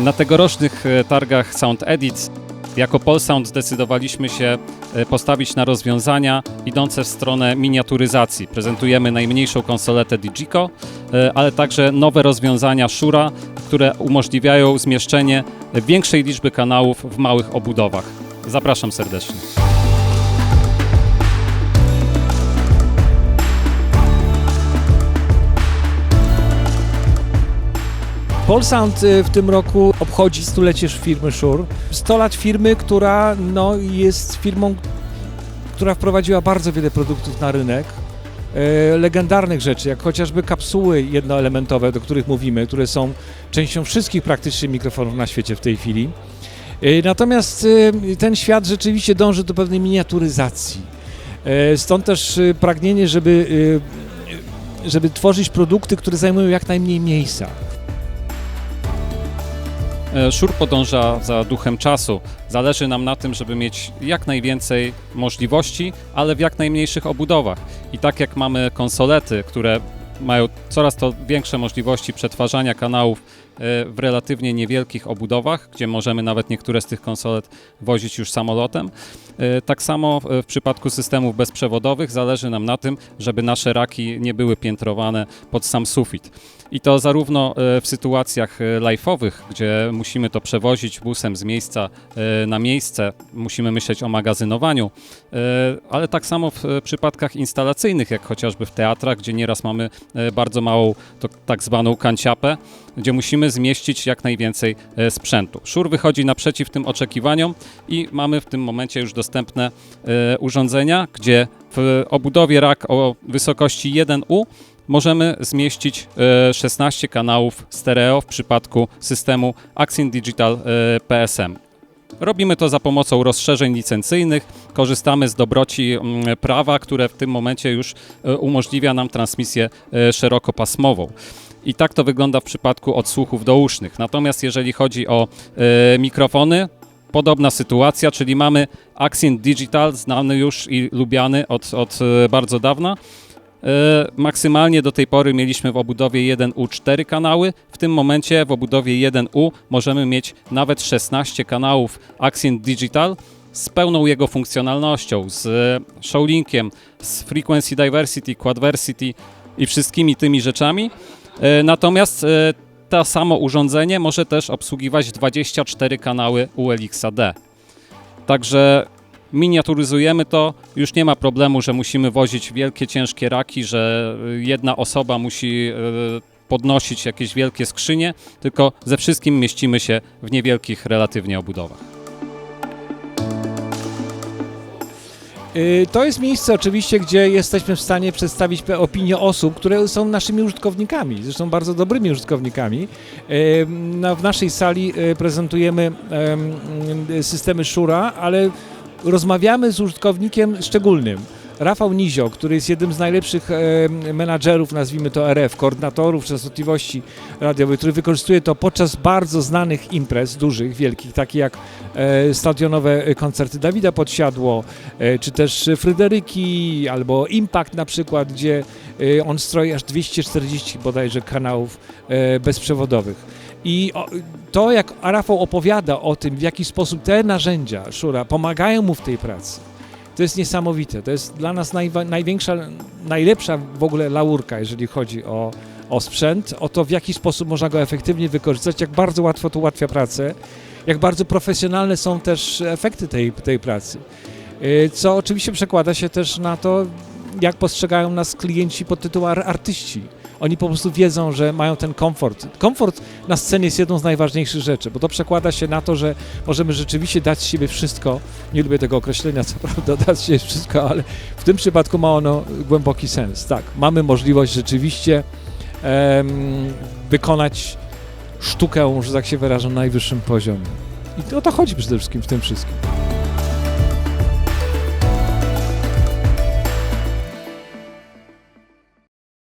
Na tegorocznych e, targach Sound Edit jako Polsound zdecydowaliśmy się e, postawić na rozwiązania idące w stronę miniaturyzacji. Prezentujemy najmniejszą konsoletę Digico, e, ale także nowe rozwiązania Shura, które umożliwiają zmieszczenie większej liczby kanałów w małych obudowach. Zapraszam serdecznie. Polsound y, w tym roku obchodzi stulecie firmy Shure. 100 lat firmy, która no, jest firmą, która wprowadziła bardzo wiele produktów na rynek. E, legendarnych rzeczy, jak chociażby kapsuły jednoelementowe, do których mówimy, które są częścią wszystkich praktycznie mikrofonów na świecie w tej chwili. E, Natomiast y, ten świat rzeczywiście dąży do pewnej miniaturyzacji. Stąd też y, pragnienie, żeby, y, żeby tworzyć produkty, które zajmują jak najmniej miejsca. E, Szur podąża za duchem czasu. Zależy nam na tym, żeby mieć jak najwięcej możliwości, ale w jak najmniejszych obudowach. I tak jak mamy konsolety, które mają coraz to większe możliwości przetwarzania kanałów w relatywnie niewielkich obudowach, gdzie możemy nawet niektóre z tych konsolet wozić już samolotem. E, Tak samo w przypadku systemów bezprzewodowych zależy nam na tym, żeby nasze raki nie były piętrowane pod sam sufit. I to zarówno e, w sytuacjach live'owych, gdzie musimy to przewozić busem z miejsca na miejsce, musimy myśleć o magazynowaniu, ale tak samo w przypadkach instalacyjnych, jak chociażby w teatrach, gdzie nieraz mamy bardzo małą, to tak zwaną kanciapę, gdzie musimy zmieścić jak najwięcej e, sprzętu. Szur wychodzi naprzeciw tym oczekiwaniom i mamy w tym momencie już dostępne e, urządzenia, gdzie w obudowie rak o wysokości 1U możemy zmieścić e, 16 kanałów stereo w przypadku systemu Axin Digital e, PSM. Robimy to za pomocą rozszerzeń licencyjnych, korzystamy z dobroci mm, prawa, które w tym momencie już e, umożliwia nam transmisję e, szerokopasmową. I tak to wygląda w przypadku odsłuchów dousznych. Natomiast jeżeli chodzi o e, mikrofony, podobna sytuacja, czyli mamy Axin Digital, znany już i lubiany od, od bardzo dawna. E, Maksymalnie do tej pory mieliśmy w obudowie 1U 4 kanały. W tym momencie w obudowie 1U możemy mieć nawet 16 kanałów Axin Digital z pełną jego funkcjonalnością, z showlinkiem, z frequency diversity, quadversity i wszystkimi tymi rzeczami. E, Natomiast e, to samo urządzenie może też obsługiwać 24 kanały ULX-AD. Także miniaturyzujemy to, już nie ma problemu, że musimy wozić wielkie, ciężkie raki, że y, jedna osoba musi y, podnosić jakieś wielkie skrzynie, tylko ze wszystkim mieścimy się w niewielkich relatywnie obudowach. Y, To jest miejsce oczywiście, gdzie jesteśmy w stanie przedstawić opinię osób, które są naszymi użytkownikami, zresztą bardzo dobrymi użytkownikami. W naszej sali prezentujemy em, systemy Shura, ale rozmawiamy z użytkownikiem szczególnym. Rafał Nizio, który jest jednym z najlepszych em, menadżerów, nazwijmy to RF, koordynatorów częstotliwości radiowej, który wykorzystuje to podczas bardzo znanych imprez, dużych, wielkich, takich jak e, stadionowe koncerty Dawida Podsiadło, e, czy też Fryderyki, albo Impact na przykład, gdzie e, on stroi aż 240 bodajże kanałów e, bezprzewodowych. I to, jak Rafał opowiada o tym, w jaki sposób te narzędzia Szura pomagają mu w tej pracy, to jest niesamowite. To jest dla nas największa, najlepsza w ogóle laurka, jeżeli chodzi o, o sprzęt, o to, w jaki sposób można go efektywnie wykorzystać, jak bardzo łatwo to ułatwia pracę, jak bardzo profesjonalne są też efekty tej, tej pracy. Y, Co oczywiście przekłada się też na to, jak postrzegają nas klienci pod tytułem ar- artyści. Oni po prostu wiedzą, że mają ten komfort. Komfort na scenie jest jedną z najważniejszych rzeczy, bo to przekłada się na to, że możemy rzeczywiście dać z siebie wszystko. Nie lubię tego określenia, co prawda, dać z siebie wszystko, ale w tym przypadku ma ono głęboki sens. Tak, mamy możliwość rzeczywiście em, wykonać sztukę, że tak się wyrażę, na najwyższym poziomie. I o to chodzi przede wszystkim w tym wszystkim.